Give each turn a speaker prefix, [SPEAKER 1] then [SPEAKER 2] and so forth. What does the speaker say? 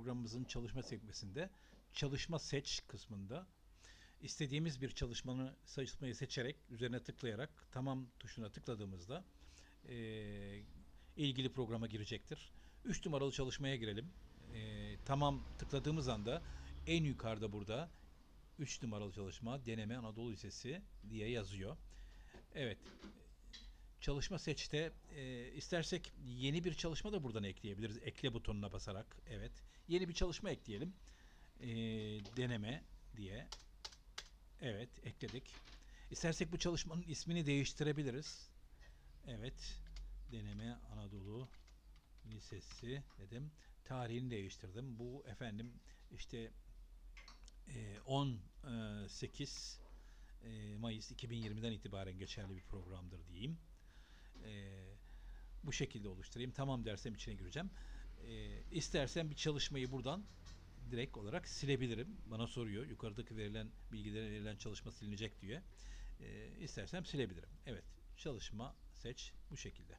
[SPEAKER 1] programımızın çalışma sekmesinde çalışma seç kısmında istediğimiz bir çalışmanı çalışmayı seçerek üzerine tıklayarak tamam tuşuna tıkladığımızda eee, ilgili programa girecektir. 3 numaralı çalışmaya girelim. Eee, tamam tıkladığımız anda en yukarıda burada 3 numaralı çalışma deneme Anadolu Lisesi diye yazıyor. Evet. Çalışma seçte e, istersek yeni bir çalışma da buradan ekleyebiliriz. Ekle butonuna basarak. Evet. Yeni bir çalışma ekleyelim. E, deneme diye. Evet. Ekledik. İstersek bu çalışmanın ismini değiştirebiliriz. Evet. Deneme Anadolu Lisesi dedim. Tarihini değiştirdim. Bu efendim işte e, 18 e, Mayıs 2020'den itibaren geçerli bir programdır diyeyim. Bu şekilde oluşturayım. Tamam dersem içine gireceğim. E, istersen bir çalışmayı buradan direkt olarak silebilirim. Bana soruyor. Yukarıdaki verilen bilgilere verilen çalışma silinecek diye. E, istersem silebilirim. Evet. Çalışma seç bu şekilde.